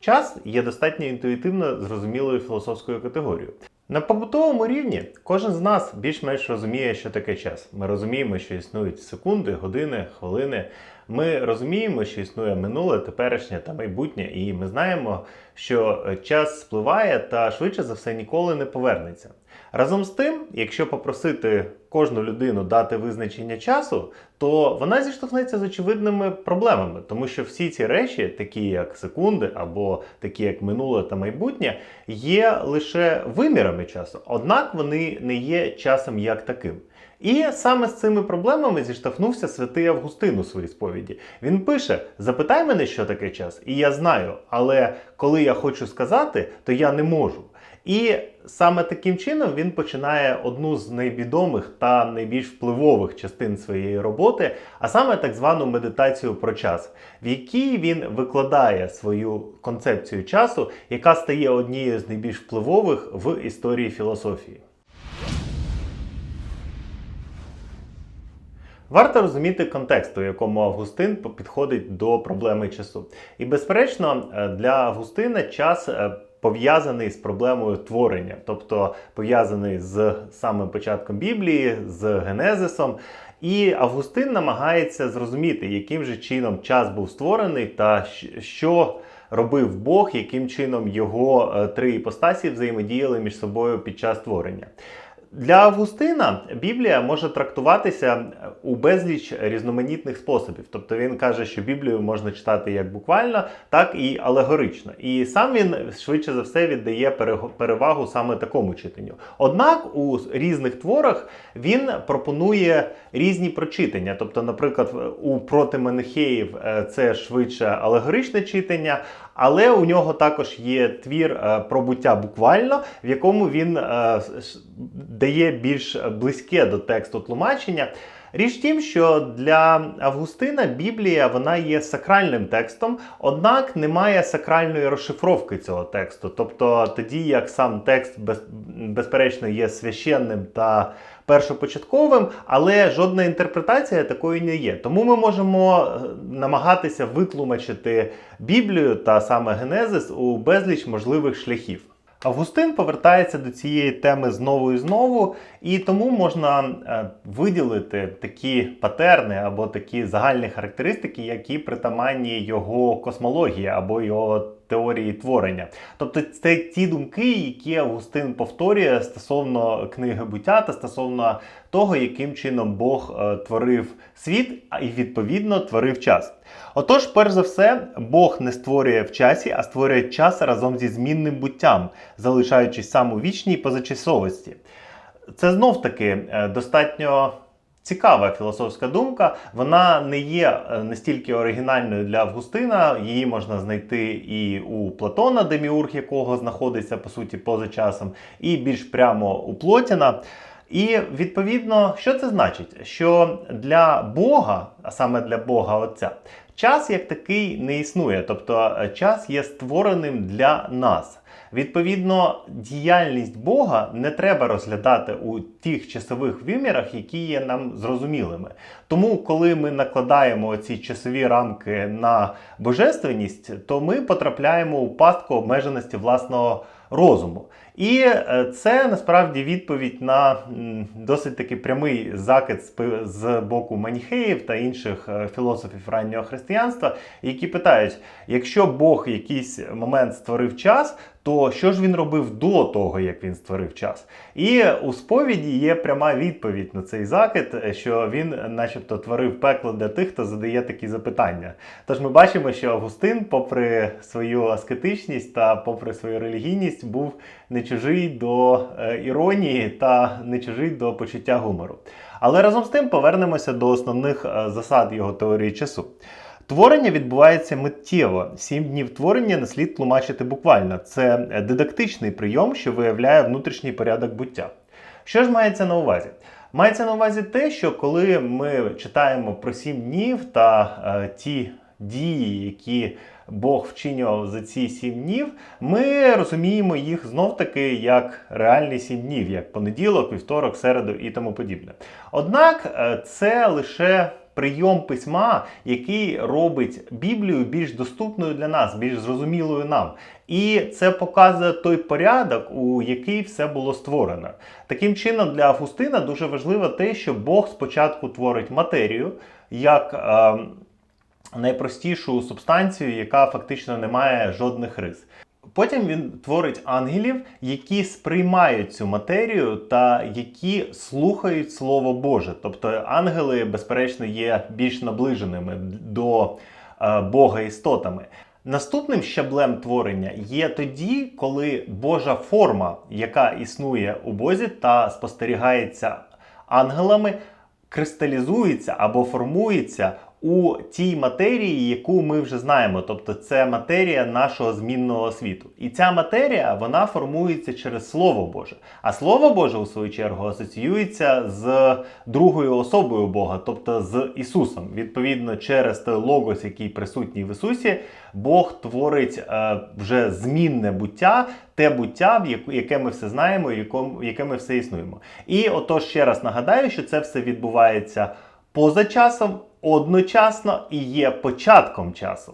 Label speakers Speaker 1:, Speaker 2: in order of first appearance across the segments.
Speaker 1: Час є достатньо інтуїтивно зрозумілою філософською категорією. На побутовому рівні кожен з нас більш-менш розуміє, що таке час. Ми розуміємо, що існують секунди, години, хвилини. Ми розуміємо, що існує минуле, теперішнє та майбутнє, і ми знаємо, що час спливає та швидше за все ніколи не повернеться. Разом з тим, якщо попросити кожну людину дати визначення часу, то вона зіштовхнеться з очевидними проблемами, тому що всі ці речі, такі як секунди або такі як минуле та майбутнє, є лише вимірами часу, однак вони не є часом як таким. І саме з цими проблемами зіштовхнувся святий Августин у своїй сповіді. Він пише: Запитай мене, що таке час, і я знаю, але коли я хочу сказати, то я не можу. І саме таким чином він починає одну з найвідомих та найбільш впливових частин своєї роботи, а саме так звану медитацію про час, в якій він викладає свою концепцію часу, яка стає однією з найбільш впливових в історії філософії. Варто розуміти контекст, у якому Августин підходить до проблеми часу. І, безперечно, е, для Августина час е, пов'язаний з проблемою творення, тобто пов'язаний з самим початком Біблії, з Генезисом. І Августин намагається зрозуміти, яким же чином час був створений та що робив Бог, яким чином його е, три іпостасі взаємодіяли між собою під час творення. Для Августина Біблія може трактуватися у безліч різноманітних способів. Тобто він каже, що Біблію можна читати як буквально, так і алегорично. І сам він швидше за все віддає перевагу саме такому читанню. Однак у різних творах він пропонує різні прочитання. Тобто, наприклад, у проти Менихеїв е, це швидше алегоричне читання, але у нього також є твір е, про буття буквально, в якому він е, дає більш близьке до тексту тлумачення. Річ тім, що для Августина Біблія вона є сакральним текстом, однак немає сакральної розшифровки цього тексту. Тобто тоді як сам текст безперечно є священним та першопочатковим, але жодна інтерпретація такої не є. Тому ми можемо е, намагатися витлумачити Біблію та саме Генезис у безліч можливих шляхів. Августин повертається до цієї теми знову і знову, і тому можна е, виділити такі патерни або такі загальні характеристики, які притаманні його космології або його теорії творення. Тобто це ті думки, які Августин повторює стосовно книги буття та стосовно того, яким чином Бог е, творив світ і відповідно творив час. Отож, перш за все, Бог не створює в часі, а створює час разом зі змінним буттям, залишаючись сам у вічній позачасовості. Це знов таки е, достатньо цікава філософська думка. Вона не є е, настільки оригінальною для Августина. Її можна знайти і у Платона, деміург якого знаходиться по суті поза часом, і більш прямо у Плотіна. І відповідно, що це значить? Що для Бога, а саме для Бога Отця, час як такий не існує, тобто е, час є створеним для нас. Відповідно, діяльність Бога не треба розглядати у тих часових вимірах, які є нам зрозумілими. Тому, коли ми накладаємо ці часові рамки на божественність, то ми потрапляємо у пастку обмеженості власного розуму. І е, це насправді відповідь на досить таки прямий закид з боку маніхеїв та інших е, філософів раннього християнства, які питають: якщо Бог якийсь момент створив час, то що ж він робив до того, як він створив час? І у сповіді є пряма відповідь на цей закид, що він, начебто, творив пекло для тих, хто задає такі запитання. Тож ми бачимо, що Августин, попри свою аскетичність та попри свою релігійність, був не чужий до е, іронії та не чужий до почуття гумору. Але разом з тим повернемося до основних е, засад його теорії часу. Творення відбувається миттєво. Сім днів творення не слід тлумачити буквально. Це дидактичний прийом, що виявляє внутрішній порядок буття. Що ж мається на увазі? Мається на увазі те, що коли ми читаємо про сім днів та е, ті дії, які Бог вчинював за ці сім днів, ми розуміємо їх знов-таки як реальні сім днів, як понеділок, вівторок, середу і тому подібне. Однак е, це лише прийом письма, який робить Біблію більш доступною для нас, більш зрозумілою нам. І це показує той порядок, у який все було створено. Таким чином, для Августина дуже важливо те, що Бог спочатку творить матерію як е, найпростішу субстанцію, яка фактично не має жодних рис. Потім він творить ангелів, які сприймають цю матерію та які слухають Слово Боже. Тобто ангели, безперечно, є більш наближеними до е, Бога істотами. Наступним щаблем творення є тоді, коли Божа форма, яка існує у Бозі та спостерігається ангелами, кристалізується або формується у тій матерії, яку ми вже знаємо. Тобто це матерія нашого змінного світу. І ця матерія вона формується через Слово Боже. А Слово Боже, у свою чергу, асоціюється з другою особою Бога, тобто з Ісусом. Відповідно, через той логос, який присутній в Ісусі, Бог творить е, вже змінне буття, те буття, в яке ми все знаємо, якому- яке ми все існуємо. І отож ще раз нагадаю, що це все відбувається поза часом, одночасно і є початком часу.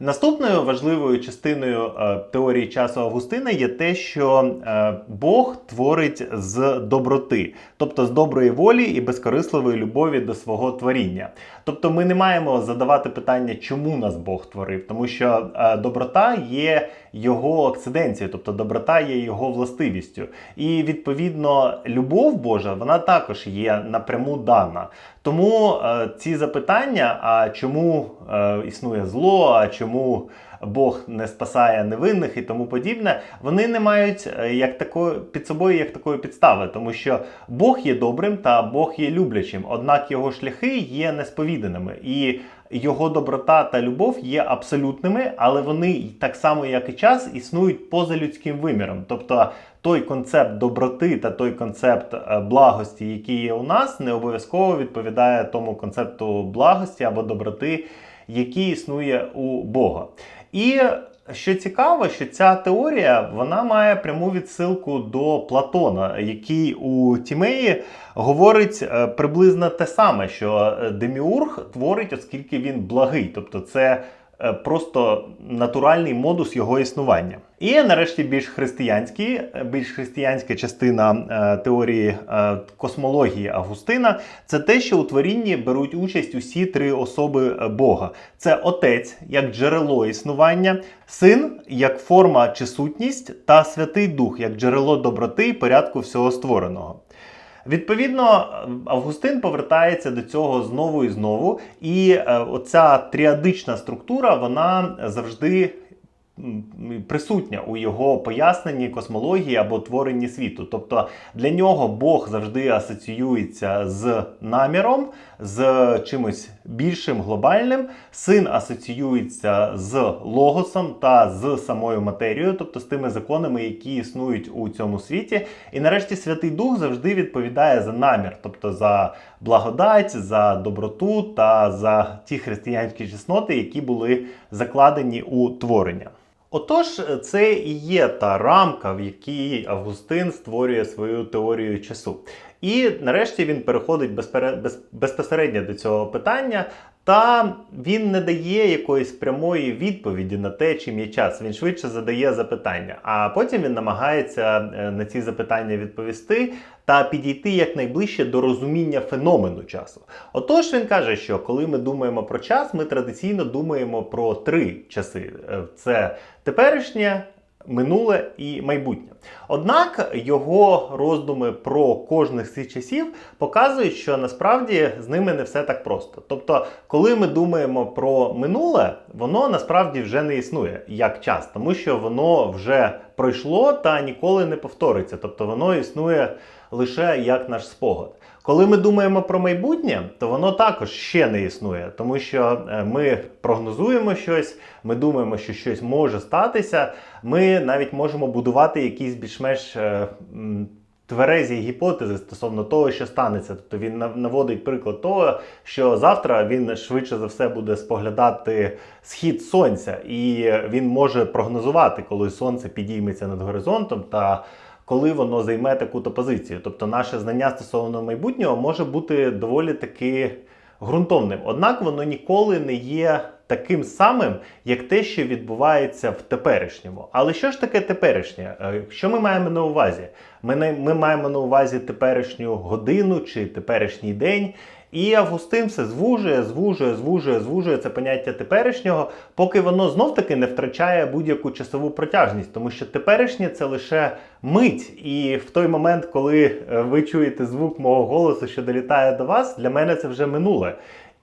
Speaker 1: Наступною важливою частиною е, теорії часу Августина є те, що е, Бог творить з доброти, тобто з доброї волі і безкорисливої любові до свого творіння. Тобто ми не маємо задавати питання, чому нас Бог творив, тому що е, доброта є його акциденцією, тобто доброта є його властивістю. І відповідно любов Божа вона також є напряму дана. Тому ці запитання: а чому існує зло, а чому Бог не спасає невинних і тому подібне, вони не мають е, як такої під собою як такої підстави, тому що Бог є добрим та Бог є люблячим, однак його шляхи є несповіданими. І його доброта та любов є абсолютними, але вони так само, як і час, існують поза людським виміром. Тобто той концепт доброти та той концепт е, благості, який є у нас, не обов'язково відповідає тому концепту благості або доброти, який існує у Бога. І що цікаво, що ця теорія вона має пряму відсилку до Платона, який у Тімеї говорить е, приблизно те саме, що е, Деміург творить, оскільки він благий, тобто це просто натуральний модус його існування. І нарешті більш християнський, е, більш християнська частина е, теорії е, космології Августина це те, що у творінні беруть участь усі три особи е, Бога: це Отець як джерело існування, син як форма чи сутність, та Святий Дух як джерело доброти і порядку всього створеного. Відповідно, Августин повертається до цього знову і знову, і е, оця тріадична структура вона завжди присутня у його поясненні космології або творенні світу. Тобто для нього Бог завжди асоціюється з наміром, з чимось більшим глобальним. Син асоціюється з логосом та з самою матерією, тобто з тими законами, які існують у цьому світі. І нарешті Святий Дух завжди відповідає за намір, тобто за благодать, за доброту та за ті християнські чесноти, які були закладені у творення. Отож, це і є та рамка, в якій Августин створює свою теорію часу. І нарешті він переходить безпере- без- безпосередньо до цього питання. Та він не дає якоїсь прямої відповіді на те, чим є час. Він швидше задає запитання, а потім він намагається е, на ці запитання відповісти та підійти якнайближче до розуміння феномену часу. Отож, він каже, що коли ми думаємо про час, ми традиційно думаємо про три часи: Е, це теперішнє, минуле і майбутнє. Однак його роздуми про кожний з цих часів показують, що насправді з ними не все так просто. Тобто, коли ми думаємо про минуле, воно насправді вже не існує як час, тому що воно вже пройшло та ніколи не повториться. Тобто воно існує лише як наш спогад. Коли ми думаємо про майбутнє, то воно також ще не існує, тому що е, ми прогнозуємо щось, ми думаємо, що щось може статися. Ми навіть можемо будувати якісь більш-менш е, тверезі гіпотези стосовно того, що станеться. Тобто він наводить приклад того, що завтра він швидше за все буде споглядати схід сонця, і він може прогнозувати, коли сонце підійметься над горизонтом та коли воно займе таку-то позицію. Тобто, наше знання стосовно майбутнього може бути доволі таки ґрунтовним. Однак воно ніколи не є таким самим, як те, що відбувається в теперішньому. Але що ж таке теперішнє? Е, Що ми маємо на увазі? Ми, не- ми маємо на увазі теперішню годину чи теперішній день. І Августин все звужує, звужує, звужує, звужує це поняття теперішнього, поки воно знов таки не втрачає будь-яку часову протяжність, тому що теперішнє це лише мить. І в той момент, коли е, ви чуєте звук мого голосу, що долітає до вас, для мене це вже минуле.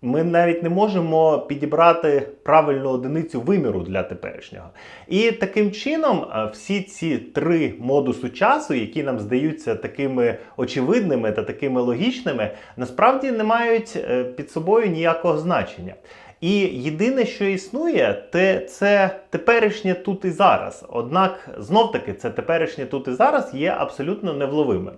Speaker 1: Ми навіть не можемо підібрати правильну одиницю виміру для теперішнього. І таким чином е, всі ці три модуси часу, які нам здаються такими очевидними та такими логічними, насправді не мають е, під собою ніякого значення. І єдине, що існує, те це теперішнє тут і зараз. Однак, знов таки, це теперішнє тут і зараз є абсолютно невловимим.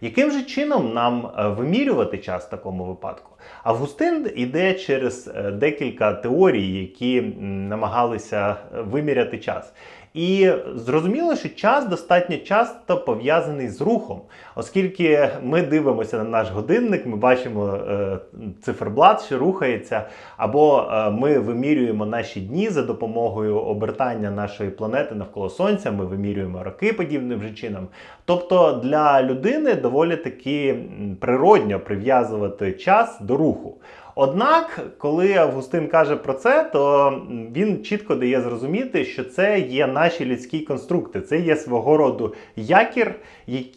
Speaker 1: Яким же чином нам е, вимірювати час в такому випадку? Августин іде через е, декілька теорій, які намагалися е, виміряти час. І зрозуміло, що час достатньо часто пов'язаний з рухом, оскільки ми дивимося на наш годинник, ми бачимо е, циферблат, що рухається, або е, ми вимірюємо наші дні за допомогою обертання нашої планети навколо Сонця, ми вимірюємо роки подібним же чином. Тобто для людини доволі таки природньо прив'язувати час до руху. Однак, коли Августин каже про це, то він чітко дає зрозуміти, що це є наші людські конструкти, це є свого роду якір,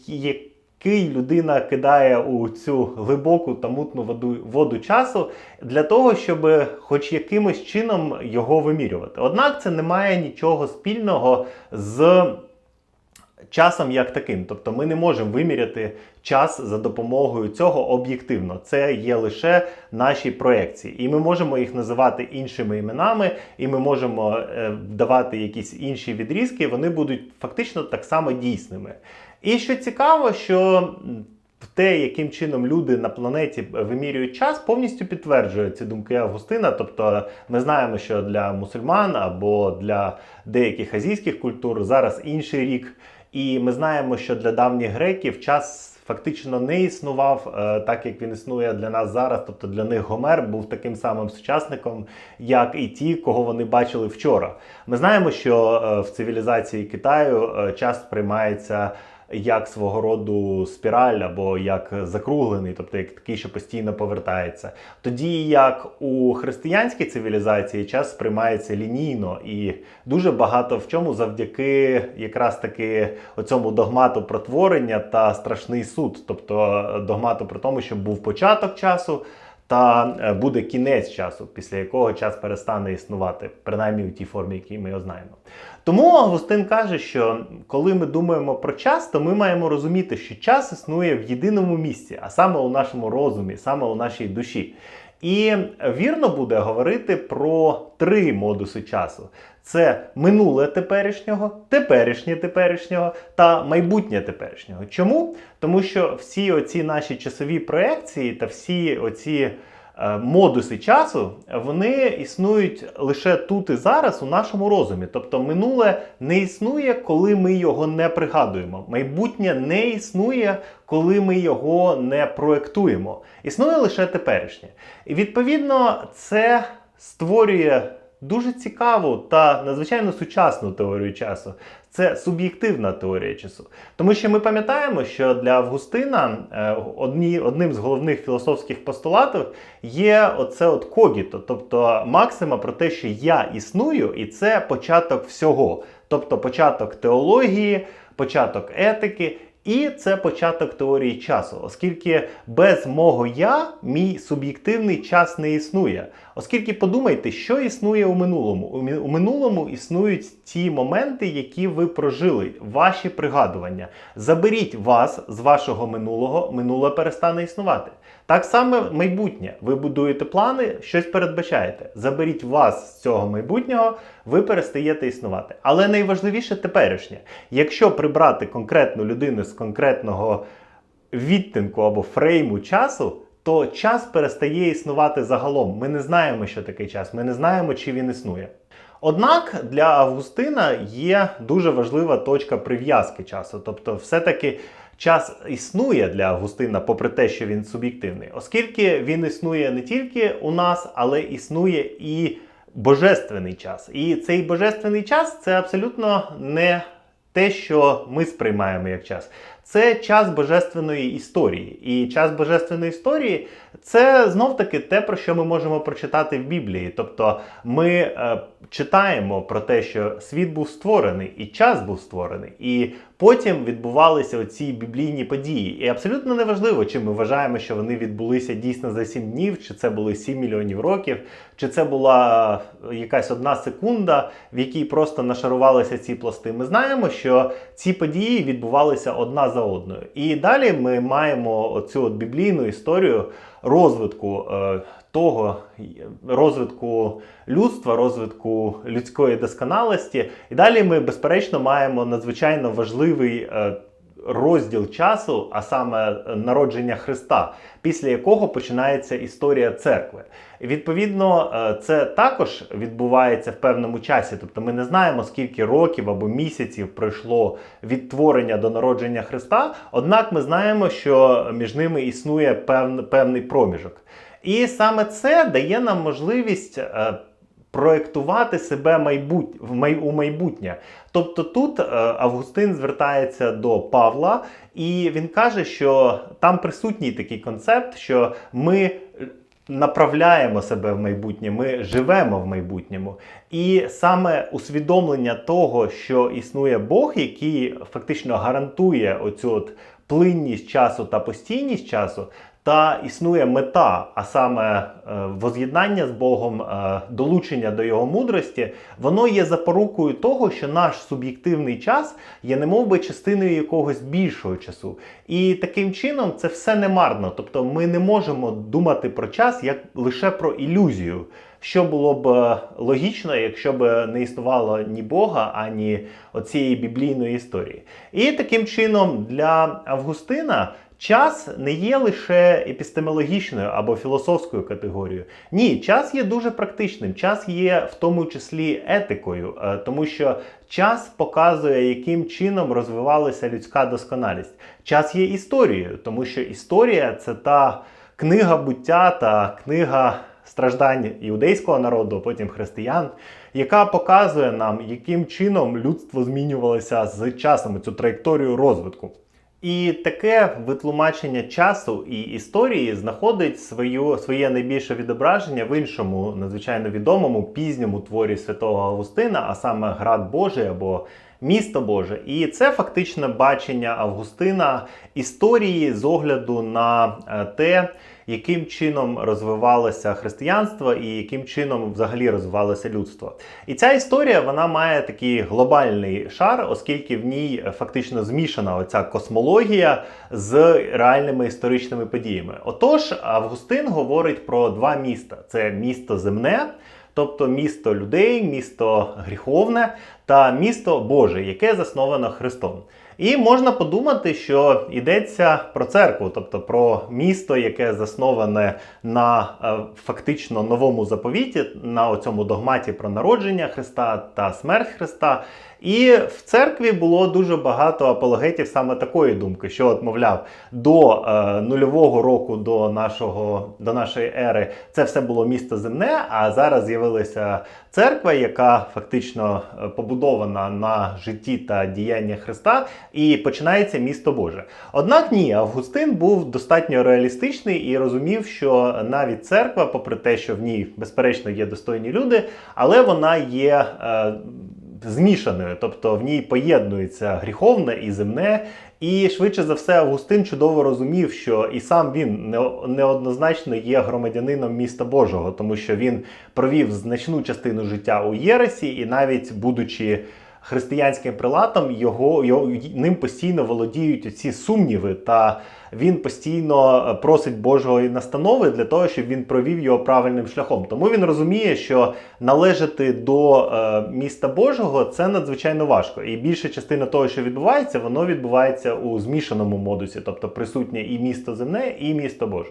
Speaker 1: який людина кидає у цю глибоку та мутну воду, воду часу для того, щоб хоч якимось чином його вимірювати. Однак це не має нічого спільного з часом як таким. Тобто ми не можемо виміряти час за допомогою цього об'єктивно. Це є лише наші проекції. І ми можемо їх називати іншими іменами, і ми можемо е, давати якісь інші відрізки, вони будуть фактично так само дійсними. І що цікаво, що те, яким чином люди на планеті вимірюють час, повністю підтверджує ці думки Августина. Тобто, ми знаємо, що для мусульман або для деяких азійських культур зараз інший рік. І ми знаємо, що для давніх греків час фактично не існував е, так, як він існує для нас зараз. Тобто для них Гомер був таким самим сучасником, як і ті, кого вони бачили вчора. Ми знаємо, що е, в цивілізації Китаю е, час сприймається як свого роду спіраль або як закруглений, тобто як такий, що постійно повертається. Тоді як у християнській цивілізації час сприймається лінійно і дуже багато в чому завдяки якраз таки оцьому догмату про творення та страшний суд, тобто догмату про тому, що був початок часу. Та е, буде кінець часу, після якого час перестане існувати, принаймні у тій формі, якій ми його знаємо. Тому Августин каже, що коли ми думаємо про час, то ми маємо розуміти, що час існує в єдиному місці, а саме у нашому розумі, саме у нашій душі. І вірно буде говорити про три модуси часу: це минуле теперішнього, теперішнє теперішнього та майбутнє теперішнього. Чому? Тому що всі оці наші часові проекції та всі оці модуси часу вони існують лише тут і зараз у нашому розумі. Тобто минуле не існує, коли ми його не пригадуємо. Майбутнє не існує, коли ми його не проектуємо. Існує лише теперішнє. І відповідно це створює дуже цікаву та надзвичайно сучасну теорію часу. Це суб'єктивна теорія часу. Тому що ми пам'ятаємо, що для Августина е, одні, одним з головних філософських постулатів є оце от когіто, тобто максима про те, що я існую, і це початок всього. Тобто початок теології, початок етики. І це початок теорії часу, оскільки без мого я мій суб'єктивний час не існує. Оскільки подумайте, що існує у минулому. У минулому існують ті моменти, які ви прожили, ваші пригадування. Заберіть вас з вашого минулого, минуле перестане існувати. Так само майбутнє. Ви будуєте плани, щось передбачаєте. Заберіть вас з цього майбутнього, ви перестаєте існувати. Але найважливіше теперішнє. Якщо прибрати конкретну людину з конкретного відтинку або фрейму часу, то час перестає існувати загалом. Ми не знаємо, що таке час, ми не знаємо, чи він існує. Однак для Августина є дуже важлива точка прив'язки часу. Тобто, все-таки час існує для Августина, попри те, що він суб'єктивний, оскільки він існує не тільки у нас, але існує і божественний час. І цей божественний час це абсолютно не те, що ми сприймаємо як час. Це час божественної історії. І час божественної історії це знов таки те, про що ми можемо прочитати в Біблії. Тобто ми е, читаємо про те, що світ був створений і час був створений, і потім відбувалися оці біблійні події. І абсолютно неважливо, чи ми вважаємо, що вони відбулися дійсно за 7 днів, чи це були 7 мільйонів років, чи це була якась одна секунда, в якій просто нашарувалися ці пласти. Ми знаємо, що ці події відбувалися одна за одною. І далі ми маємо цю біблійну історію розвитку е, того розвитку людства, розвитку людської досконалості. І далі ми, безперечно, маємо надзвичайно важливий. е, Розділ часу, а саме народження Христа, після якого починається історія церкви. Відповідно, е, це також відбувається в певному часі. Тобто ми не знаємо, скільки років або місяців пройшло від творення до народження Христа, однак ми знаємо, що між ними існує певний, певний проміжок. І саме це дає нам можливість. Е, Проектувати себе майбут... у майбутнє. Тобто тут е, Августин звертається до Павла, і він каже, що там присутній такий концепт, що ми направляємо себе в майбутнє, ми живемо в майбутньому. І саме усвідомлення того, що існує Бог, який фактично гарантує оцю от плинність часу та постійність часу. Та існує мета, а саме е, воз'єднання з Богом, е, долучення до його мудрості, воно є запорукою того, що наш суб'єктивний час є немов би частиною якогось більшого часу. І таким чином це все не марно. Тобто ми не можемо думати про час як лише про ілюзію, що було б е, логічно, якщо б не існувало ні Бога, ані оцієї біблійної історії. І таким чином для Августина. Час не є лише епістемологічною або філософською категорією. Ні, час є дуже практичним. Час є в тому числі етикою, е, тому що час показує, яким чином розвивалася людська досконалість. Час є історією, тому що історія це та книга буття та книга страждань іудейського народу, потім християн, яка показує нам, яким чином людство змінювалося з часом цю траєкторію розвитку. І таке витлумачення часу і історії знаходить свою, своє найбільше відображення в іншому, надзвичайно відомому пізньому творі святого Августина, а саме Град Божий або Місто Боже. І це фактично бачення Августина історії з огляду на е, те, яким чином розвивалося християнство і яким чином взагалі розвивалося людство. І ця історія вона має такий глобальний шар, оскільки в ній фактично змішана оця космологія з реальними історичними подіями. Отож, Августин говорить про два міста: це місто земне. Тобто місто людей, місто гріховне та місто Боже, яке засновано Христом. І можна подумати, що йдеться про церкву, тобто про місто, яке засноване на е, фактично новому заповіті, на цьому догматі про народження Христа та смерть Христа. І в церкві було дуже багато апологетів саме такої думки, що, от, мовляв, до е, нульового року до нашого до нашої ери це все було місто земне. А зараз з'явилася церква, яка фактично е, побудована на житті та діяння Христа, і починається місто Боже. Однак ні, Августин був достатньо реалістичний і розумів, що навіть церква, попри те, що в ній безперечно є достойні люди, але вона є. Е, Змішаною, тобто в ній поєднується гріховне і земне, і швидше за все, Августин чудово розумів, що і сам він неоднозначно є громадянином міста Божого, тому що він провів значну частину життя у Єресі, і навіть будучи християнським прилатом, його, його ним постійно володіють ці сумніви та він постійно е, просить Божої настанови для того, щоб він провів його правильним шляхом. Тому він розуміє, що належати до е, міста Божого це надзвичайно важко. І більша частина того, що відбувається, воно відбувається у змішаному модусі, тобто присутнє і місто земне, і місто Боже.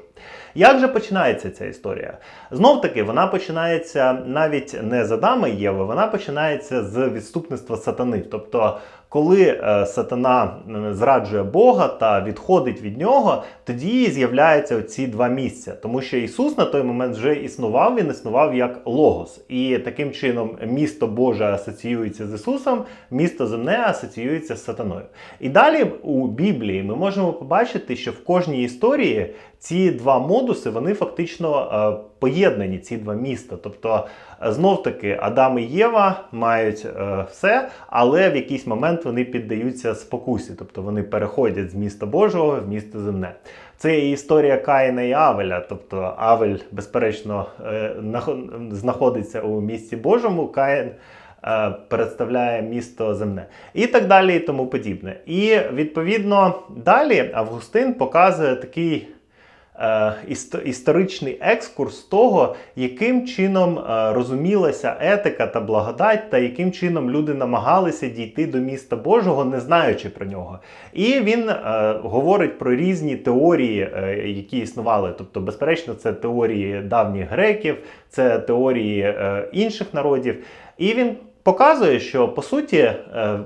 Speaker 1: Як же починається ця історія? Знов таки, вона починається навіть не з Адама Єви, вона починається з відступництва сатани. Тобто, коли е, сатана зраджує Бога та відходить від нього, тоді з'являються ці два місця. Тому що Ісус на той момент вже існував, він існував як Логос. І таким чином місто Боже асоціюється з Ісусом, місто земне асоціюється з сатаною. І далі у Біблії ми можемо побачити, що в кожній історії ці два модуси вони фактично е, поєднані, ці два міста. Тобто, знов таки, Адам і Єва мають е, все, але в якийсь момент вони піддаються спокусі, тобто вони переходять з міста Божого в місто земне. Це і історія Каїна і Авеля. Тобто Авель, безперечно, е, знаходиться у місті Божому. Каїн е, представляє місто земне. І так далі, і тому подібне. І відповідно далі Августин показує такий. Е, Історичний екскурс того, яким чином е, розумілася етика та благодать, та яким чином люди намагалися дійти до міста Божого, не знаючи про нього. І він е, говорить про різні теорії, е, які існували. Тобто, безперечно, це теорії давніх греків, це теорії е, інших народів. І він показує, що по суті е,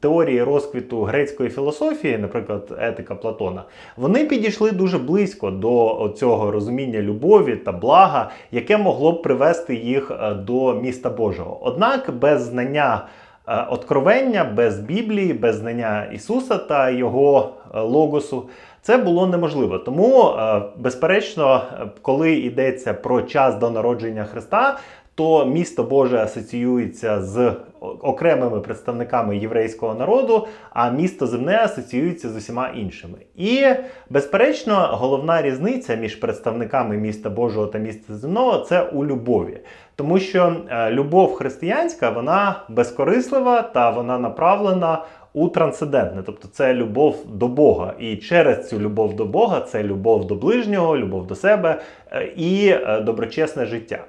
Speaker 1: теорії розквіту грецької філософії, наприклад, етика Платона, вони підійшли дуже близько до цього розуміння любові та блага, яке могло б привести їх е, до міста Божого. Однак без знання. е, Откровення без Біблії, без знання Ісуса та Його логосу, це було неможливо. Тому, безперечно, коли йдеться про час до народження Христа, то місто Боже асоціюється з окремими представниками єврейського народу, а місто земне асоціюється з усіма іншими. І, безперечно, головна різниця між представниками міста Божого та міста земного це у любові. Тому що е, любов християнська вона безкорислива та вона направлена у трансцендентне, тобто це любов до Бога. І через цю любов до Бога це любов до ближнього, любов до себе е, і е, доброчесне життя.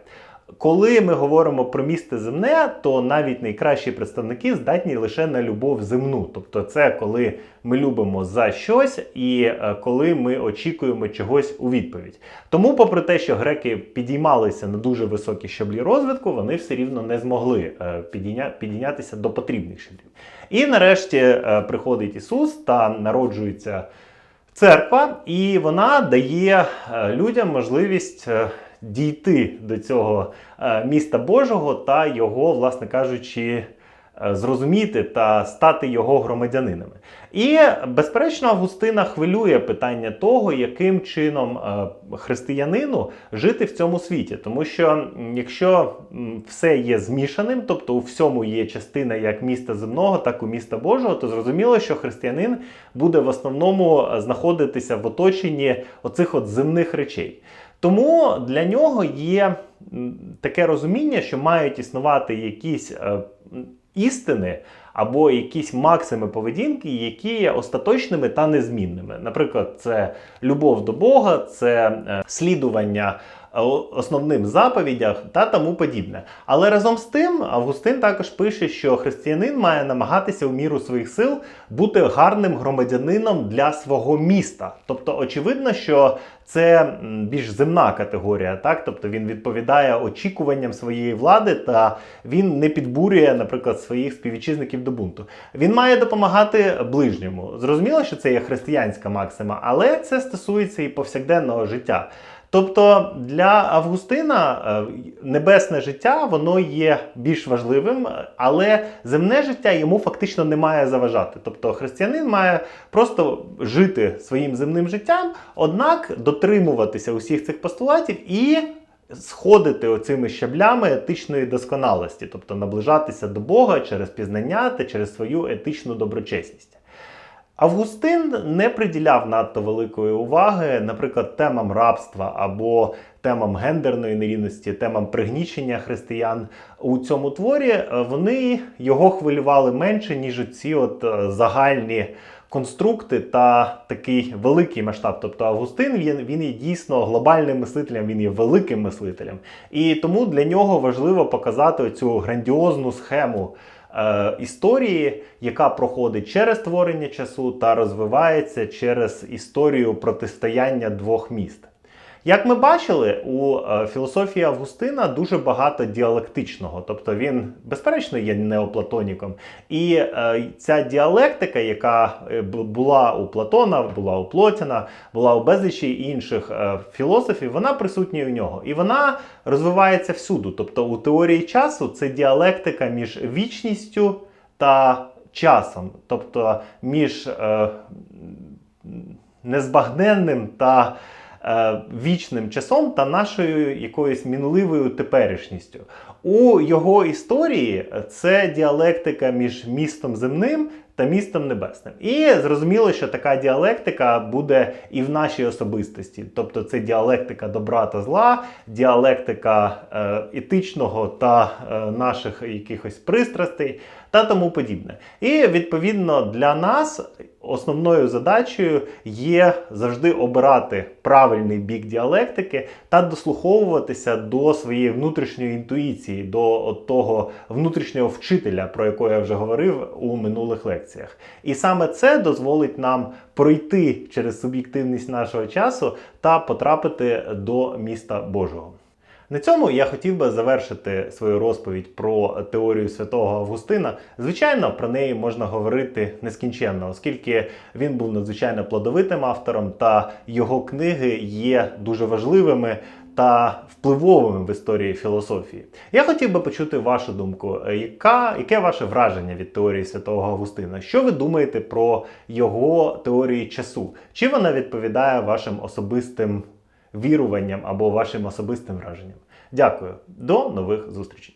Speaker 1: Коли ми говоримо про місце земне, то навіть найкращі представники здатні лише на любов земну. Тобто, це коли ми любимо за щось і е, коли ми очікуємо чогось у відповідь. Тому, попри те, що греки підіймалися на дуже високі щаблі розвитку, вони все рівно не змогли е, підійня- підійнятися до потрібних щаблів. І нарешті е, приходить Ісус та народжується церква, і вона дає людям можливість дійти до цього е, міста Божого та його, власне кажучи, е, зрозуміти та стати його громадянинами. І, безперечно, Августина хвилює питання того, яким чином е, християнину жити в цьому світі. Тому що якщо все є змішаним, тобто у всьому є частина як міста земного, так і міста Божого, то зрозуміло, що християнин буде в основному знаходитися в оточенні оцих от земних речей. Тому для нього є таке розуміння, що мають існувати якісь е, істини або якісь максими поведінки, які є остаточними та незмінними. Наприклад, це любов до Бога, це е, слідування основним заповідях та тому подібне. Але разом з тим Августин також пише, що християнин має намагатися у міру своїх сил бути гарним громадянином для свого міста. Тобто, очевидно, що це більш земна категорія, так тобто він відповідає очікуванням своєї влади, та він не підбурює, наприклад, своїх співвітчизників до бунту. Він має допомагати ближньому. Зрозуміло, що це є християнська максима, але це стосується і повсякденного життя. Тобто для Августина е, небесне життя воно є більш важливим, але земне життя йому фактично не має заважати. Тобто християнин має просто жити своїм земним життям, однак дотримуватися усіх цих постулатів і сходити оцими щаблями етичної досконалості, тобто наближатися до Бога через пізнання та через свою етичну доброчесність. Августин не приділяв надто великої уваги, наприклад, темам рабства або темам гендерної нерівності, темам пригнічення християн у цьому творі. Е, Вони його хвилювали менше, ніж ці от е, загальні конструкти та такий великий масштаб. Тобто Августин він, він є дійсно глобальним мислителем, він є великим мислителем. І тому для нього важливо показати цю грандіозну схему. Е, Історії, яка проходить через творення часу та розвивається через історію протистояння двох міст. Як ми бачили, у е, філософії Августина дуже багато діалектичного, тобто він, безперечно, є неоплатоніком. І е, ця діалектика, яка е, була у Платона, була у Плотіна, була у безлічі інших філософів, вона присутня у нього. І вона розвивається всюду. Тобто у теорії часу це діалектика між вічністю та часом, тобто між е, незбагненним та вічним часом та нашою якоюсь мінливою теперішністю. У його історії це діалектика між містом земним та містом небесним. І зрозуміло, що така діалектика буде і в нашій особистості. Тобто це діалектика добра та зла, діалектика е, етичного та е, наших якихось пристрастей та тому подібне. І відповідно для нас основною задачею є завжди обирати правильний бік діалектики та дослуховуватися до своєї внутрішньої інтуїції, до того внутрішнього вчителя, про якого я вже говорив у минулих лекціях. І саме це дозволить нам пройти через суб'єктивність нашого часу та потрапити до міста Божого. На цьому я хотів би завершити свою розповідь про теорію святого Августина. Звичайно, про неї можна говорити нескінченно, оскільки він був надзвичайно плодовитим автором, та його книги є дуже важливими та впливовими в історії філософії. Я хотів би почути вашу думку. Яка, яке ваше враження від теорії святого Августина? Що ви думаєте про його теорії часу? Чи вона відповідає вашим особистим віруванням або вашим особистим враженням? Дякую, до нових зустрічей.